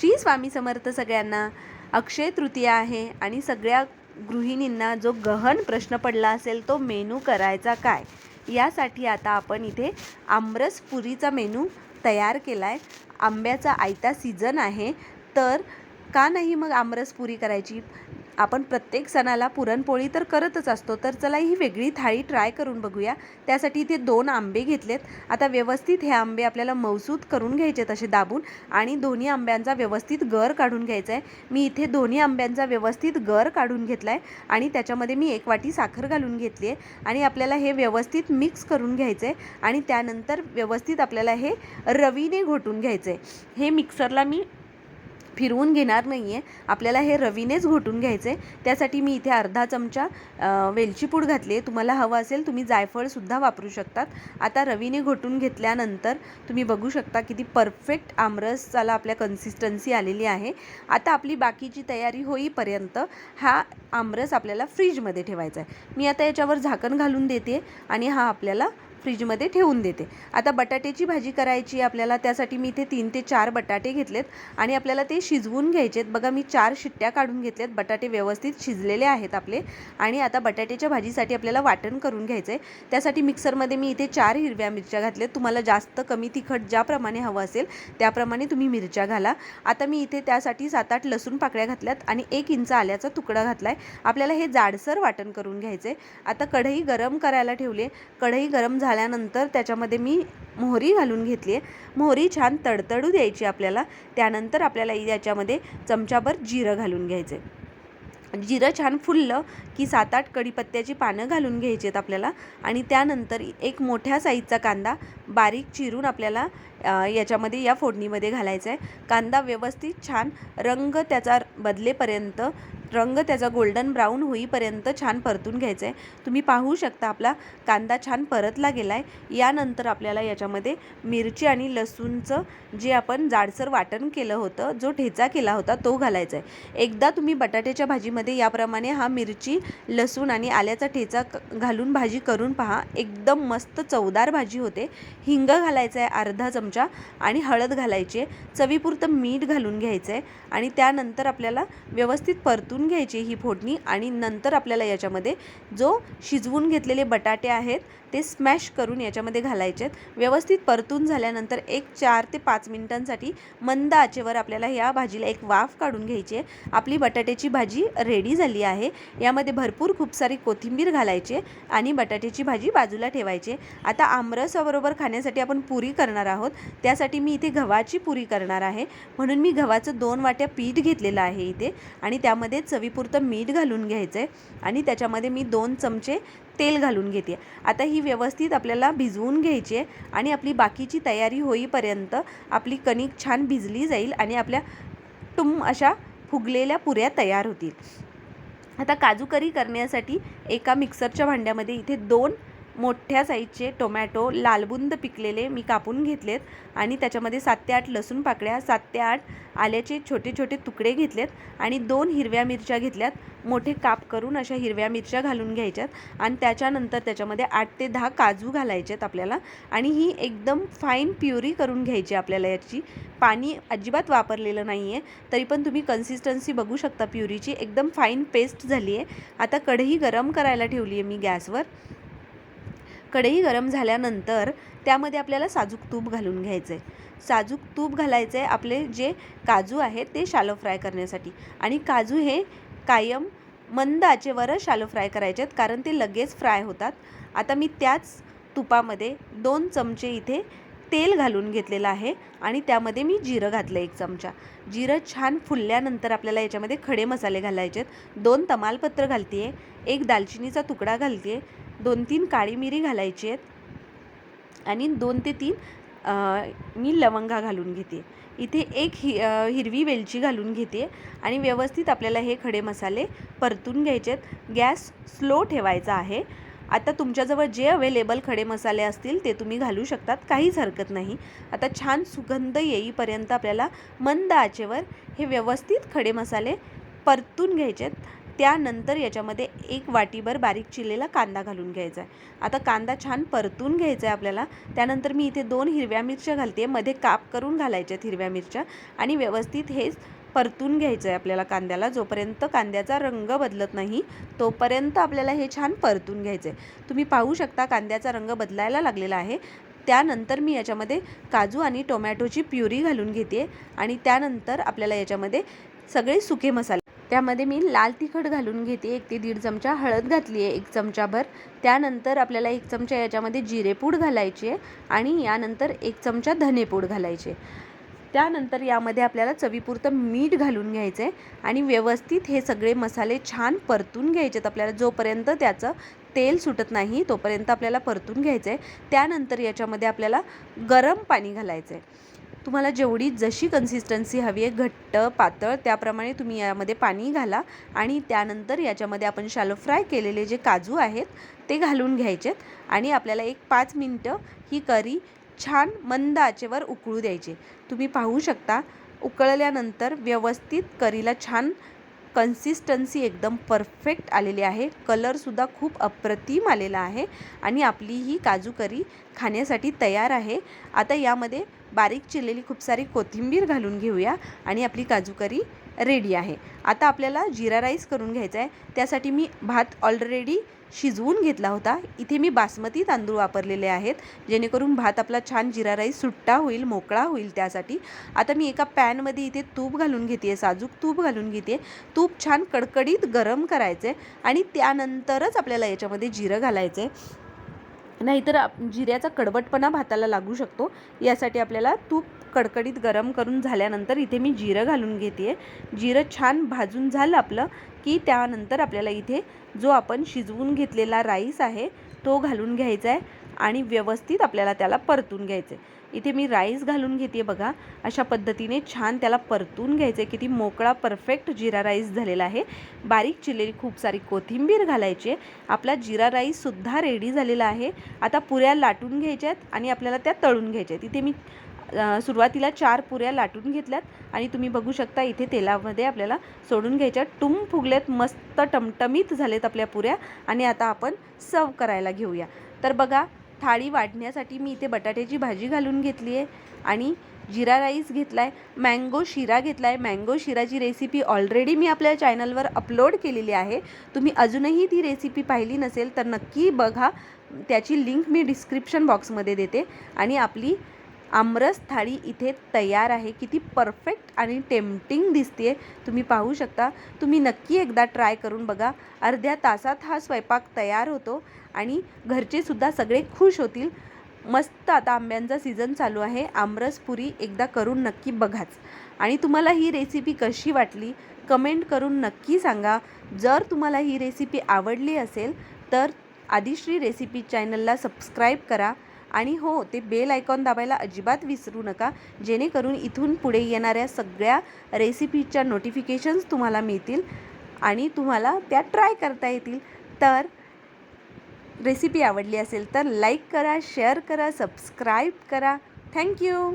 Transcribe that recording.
श्री स्वामी समर्थ सगळ्यांना अक्षय तृतीया आहे आणि सगळ्या गृहिणींना जो गहन प्रश्न पडला असेल तो मेनू करायचा काय? यासाठी आता आपण इथे आमरस पुरीचा मेनू तयार केला आहे आंब्याचा आयता सीझन आहे. तर का नाही मग आमरस पुरी करायची? आपण प्रत्येक सणाला पुरणपोळी तर करतच असतो तर चला ही वेगळी थाळी ट्राय करून बघूया. त्यासाठी इथे दोन आंबे घेतलेत. आता व्यवस्थित हे आंबे आपल्याला मौसूद करून घ्यायचे तसे दाबून आणि दोन्ही आंब्यांचा व्यवस्थित गर काढून घ्यायचा आहे. मी इथे दोन्ही आंब्यांचा व्यवस्थित गर काढून घेतला आहे आणि त्याच्यामध्ये मी एक वाटी साखर घालून घेतली आहे आणि आपल्याला हे व्यवस्थित मिक्स करून घ्यायचं आहे आणि त्यानंतर व्यवस्थित आपल्याला हे रवीने घोटून घ्यायचं आहे. हे मिक्सरला मी फिरवून घेणार नाही आहे आपल्याला हे रवीनेच घोटून घ्यायचं आहे त्यासाठी मी इथे अर्धा चमचा वेलचीपूड वेलची पूड घातली आहे. तुम्हाला हवं असेल तुम्ही जायफळसुद्धा वापरू शकतात. आता रवीने घोटून घेतल्यानंतर तुम्ही बघू शकता किती परफेक्ट आमरसाला आपल्या कन्सिस्टन्सी आलेली आहे. आता आपली बाकीची तयारी होईपर्यंत हा आमरस आपल्याला फ्रीजमध्ये ठेवायचा आहे मी आता याच्यावर झाकण घालून देते आणि हा आपल्याला फ्रीजमध्ये ठेवून देते. आता बटाट्याची भाजी करायची आपल्याला त्यासाठी मी इथे तीन ते चार बटाटे घेतलेत आणि आपल्याला ते शिजवून घ्यायचे आहेत बघा मी चार शिट्ट्या काढून घेतल्यात. बटाटे व्यवस्थित शिजलेले आहेत आपले आणि आता बटाट्याच्या भाजीसाठी आपल्याला वाटण करून घ्यायचं आहे त्यासाठी मिक्सरमध्ये मी इथे चार हिरव्या मिरच्या घातल्यात. तुम्हाला जास्त कमी तिखट ज्याप्रमाणे हवं असेल त्याप्रमाणे तुम्ही मिरच्या घाला. आता मी इथे त्यासाठी सात आठ लसूण पाकळ्या घातल्यात आणि एक इंच आल्याचा तुकडा घातला आहे आपल्याला हे जाडसर वाटण करून घ्यायचं आहे आता कढई गरम करायला ठेवले कढई गरम झाल्यानंतर त्याच्यामध्ये मी मोहरी घालून घेतली आहे. मोहरी छान तडतडू द्यायची आपल्याला. त्यानंतर आपल्याला याच्यामध्ये चमचाभर जिरं घालून घ्यायचं आहे जिरं छान फुललं की सात आठ कढीपत्त्याची पानं घालून घ्यायची आहेत आपल्याला. आणि त्यानंतर एक मोठ्या साईजचा कांदा बारीक चिरून आपल्याला याच्यामध्ये या फोडणीमध्ये घालायचा आहे कांदा व्यवस्थित छान रंग त्याचा बदलेपर्यंत रंग त्याचा गोल्डन ब्राऊन होईपर्यंत छान परतून घ्यायचं आहे तुम्ही पाहू शकता आपला कांदा छान परतला गेला आहे यानंतर आपल्याला याच्यामध्ये मिरची आणि लसूणचं जे आपण जाडसर वाटण केलं होतं जो ठेचा केला होता तो घालायचा आहे एकदा तुम्ही बटाट्याच्या भाजीमध्ये याप्रमाणे हा मिरची लसूण आणि आल्याचा ठेचा क- घालून भाजी करून पहा. एकदम मस्त चवदार भाजी होते. हिंग घालायचं आहे अर्धा चमचा आणि हळद घालायची आहे. चवीपुरतं मीठ घालून घ्यायचं आहे आणि त्यानंतर आपल्याला व्यवस्थित परतून घ्यायची ही फोडणी आणि नंतर आपल्याला याच्यामध्ये जो शिजवून घेतलेले बटाटे आहेत ते स्मॅश करून याच्यामध्ये घालायचे आहेत. व्यवस्थित परतून झाल्यानंतर एक चार ते पाच मिनिटांसाठी मंद आचेवर आपल्याला या भाजीला एक वाफ काढून घ्यायची आहे. आपली बटाट्याची भाजी रेडी झाली आहे. यामध्ये भरपूर खूप सारी कोथिंबीर घालायची आणि बटाट्याची भाजी बाजूला ठेवायची आता आमरसाबरोबर खाण्यासाठी आपण पुरी करणार आहोत. त्यासाठी मी इथे गव्हाची पुरी करणार आहे. म्हणून मी गव्हाचं दोन वाट्या पीठ घेतलेलं आहे इथे आणि त्यामध्येच चवीपुरतं मीठ घालून घ्यायचं आहे आणि त्याच्यामध्ये मी दोन चमचे तेल घालून घेते. आता ही व्यवस्थित आपल्याला भिजवून घ्यायची आहे आणि आपली बाकीची तयारी होईपर्यंत आपली कणिक छान भिजली जाईल आणि आपल्या टुम अशा फुगलेल्या पुऱ्या तयार होतील. आता काजू करी करण्यासाठी एका मिक्सरच्या भांड्यामध्ये इथे दोन मोठ्या साईजचे टोमॅटो लालबुंद पिकलेले मी कापून घेतलेत आणि त्याच्यामध्ये सात ते आठ लसूण पाकळ्या सात ते आठ आल्याचे छोटे छोटे तुकडे घेतलेत आणि दोन हिरव्या मिरच्या घेतल्यात. मोठे काप करून अशा हिरव्या मिरच्या घालून घ्यायच्यात आणि त्याच्यानंतर त्याच्यामध्ये आठ ते दहा काजू घालायचे आहेत आपल्याला आणि ही एकदम फाईन प्युरी करून घ्यायची आपल्याला याची. पाणी अजिबात वापरलेलं नाही आहे तरी पण तुम्ही कन्सिस्टन्सी बघू शकता प्युरीची. एकदम फाईन पेस्ट झाली आहे आता कढई गरम करायला ठेवली आहे मी गॅसवर. कढई गरम झाल्यानंतर त्यामध्ये आपल्याला साजूक तूप घालून घ्यायचं आहे साजूक तूप घालायचं आहे आपले जे काजू आहेत ते शालो फ्राय करण्यासाठी. आणि काजू हे कायम मंद आचेवरच शालो फ्राय करायचे आहेत कारण ते लगेच फ्राय होतात. आता मी त्याच तुपामध्ये दोन चमचे इथे तेल घालून घेतलेलं आहे आणि त्यामध्ये मी जिरं घातलं एक चमचा. जिरं छान फुलल्यानंतर आपल्याला याच्यामध्ये खडे मसाले घालायचे आहेत दोन तमालपत्र घालते आहे एक दालचिनीचा तुकडा घालते आहे दोन तीन काळी मिरी घालायची आहेत. आणि दोन ते तीन मी लवंगा घालून घेते. इथे एक हि हिरवी वेलची घालून घेते. आणि व्यवस्थित आपल्याला हे खडे मसाले परतून घ्यायचे आहेत. गॅस स्लो ठेवायचा आहे. आता तुमच्याजवळ जे अवेलेबल खडे मसाले असतील ते तुम्ही घालू शकतात. काहीच हरकत नाही. आता छान सुगंध येईपर्यंत आपल्याला मंद आचेवर हे व्यवस्थित खडे मसाले परतून घ्यायचे आहेत. त्यानंतर याच्यामध्ये एक वाटीभर बारीक चिरलेला कांदा घालून घ्यायचा आहे. आता कांदा छान परतून घ्यायचा आहे आपल्याला. त्यानंतर मी इथे दोन हिरव्या मिरच्या घालते. मध्ये काप करून घालायच्या आहेत हिरव्या मिरच्या आणि व्यवस्थित हेच परतून घ्यायचं आहे आपल्याला कांद्याला. जोपर्यंत कांद्याचा रंग बदलत नाही तोपर्यंत आपल्याला हे छान परतून घ्यायचं आहे. तुम्ही पाहू शकता कांद्याचा रंग बदलायला लागलेला आहे. त्यानंतर मी याच्यामध्ये काजू आणि टोमॅटोची प्युरी घालून घेते आणि त्यानंतर आपल्याला याच्यामध्ये सगळे सुके मसाले त्यामध्ये मी लाल तिखट घालून घेते. एक ते दीड चमचा हळद घातली आहे एक चमचाभर. त्यानंतर आपल्याला एक चमचा याच्यामध्ये जिरेपूड घालायची आहे आणि यानंतर एक चमचा धनेपूड घालायचे. त्यानंतर यामध्ये आपल्याला चवीपुरतं मीठ घालून घ्यायचं आहे आणि व्यवस्थित हे सगळे मसाले छान परतून घ्यायचेत. आपल्याला जोपर्यंत त्याचं तेल सुटत नाही तोपर्यंत आपल्याला परतून घ्यायचं आहे त्यानंतर याच्यामध्ये आपल्याला गरम पाणी घालायचं आहे तुम्हाला जेवढी जशी कन्सिस्टन्सी हवी आहे घट्ट पातळ त्याप्रमाणे तुम्ही यामध्ये पाणी घाला आणि त्यानंतर याच्यामध्ये आपण शालो फ्राय केलेले जे काजू आहेत ते घालून घ्यायचेत आणि आपल्याला एक पाच मिनटं ही करी छान मंद आचेवर उकळू द्यायचे. तुम्ही पाहू शकता उकळल्यानंतर व्यवस्थित करीला छान कन्सिस्टन्सी एकदम परफेक्ट आलेली आहे. कलरसुद्धा खूप अप्रतिम आलेला आहे आणि आपली ही काजू करी खाण्यासाठी तयार आहे. आता यामध्ये बारीक चिरलेली खूप सारी कोथिंबीर घालून घेऊया आणि आपली काजू करी रेडी आहे. आता आपल्याला जिरा राईस करून घ्यायचा आहे त्यासाठी मी भात ऑलरेडी शिजवून घेतला होता. इथे मी बासमती तांदूळ वापरलेले आहेत जेणेकरून भात आपला छान जिरा राईस सुट्टा होईल मोकळा होईल त्यासाठी. आता मी एका पॅनमध्ये इथे तूप घालून घेते साजूक तूप घालून घेते तूप छान कडकडीत गरम करायचं आहे आणि त्यानंतरच आपल्याला याच्यामध्ये जिरं घालायचं आहे नाहीतर आप जिऱ्याचा कडवटपणा भाताला लागू शकतो. यासाठी आपल्याला तूप कडकडीत गरम करून झाल्यानंतर इथे मी जिरं घालून घेते आहे जिरं छान भाजून झालं आपलं की त्यानंतर आपल्याला इथे जो आपण शिजवून घेतलेला राईस आहे तो घालून घ्यायचा आहे. आणि व्यवस्थित आपल्याला त्याला परतून घ्यायचं आहे इथे मी राईस घालून घेते बघा. अशा पद्धतीने छान त्याला परतून घ्यायचं आहे किती मोकळा परफेक्ट जिरा राईस झालेला आहे. बारीक चिरलेली खूप सारी कोथिंबीर घालायची आपला जिरा राईससुद्धा रेडी झालेला आहे. आता पुऱ्या लाटून घ्यायच्या आहेत आणि आपल्याला त्या तळून घ्यायच्या आहेत. इथे मी सुरुवातीला चार पुऱ्या लाटून घेतल्यात आणि तुम्ही बघू शकता इथे तेलामध्ये आपल्याला सोडून घ्यायच्या टुम फुगलेत मस्त टमटमीत झालेत आपल्या पुऱ्या आणि आता आपण सर्व करायला घेऊया. तर बघा थाळी वाढण्यासाठी मी इथे बटाट्याची भाजी घालून घेतली आहे आणि जिरा राईस घेतला आहे मँगो शिरा घेतला आहे मँगो शिराची रेसिपी ऑलरेडी मी आपल्या चॅनलवर अपलोड केलेली आहे. तुम्ही अजूनही ती रेसिपी पाहिली नसेल तर नक्की बघा. त्याची लिंक मी डिस्क्रिप्शन बॉक्समध्ये देते. आणि आपली आमरस थाळी इथे तयार आहे. किती परफेक्ट आणि टेम्पटिंग दिसते तुम्ही पाहू शकता. तुम्ही नक्की एकदा ट्राय करून बघा. अर्ध्या तासात हा स्वयंपाक तयार होतो आणि घरचेसुद्धा सगळे खुश होतील. मस्त आता आंब्यांचा सीझन चालू आहे. आमरस पुरी एकदा करून नक्की बघाच. आणि तुम्हाला ही रेसिपी कशी वाटली? कमेंट करून नक्की सांगा. जर तुम्हाला ही रेसिपी आवडली असेल तर आदिश्री रेसिपी चॅनलला सबस्क्राईब करा. आणि हो ते बेल आयकॉन दाबायला अजिबात विसरू नका. जेणेकरून इथून पुढे येणाऱ्या सगळ्या रेसिपीच्या नोटिफिकेशन्स तुम्हाला मिळतील आणि तुम्हाला त्या ट्राय करता येतील. तर रेसिपी आवडली असेल तर लाईक करा शेअर करा सबस्क्राईब करा. थँक्यू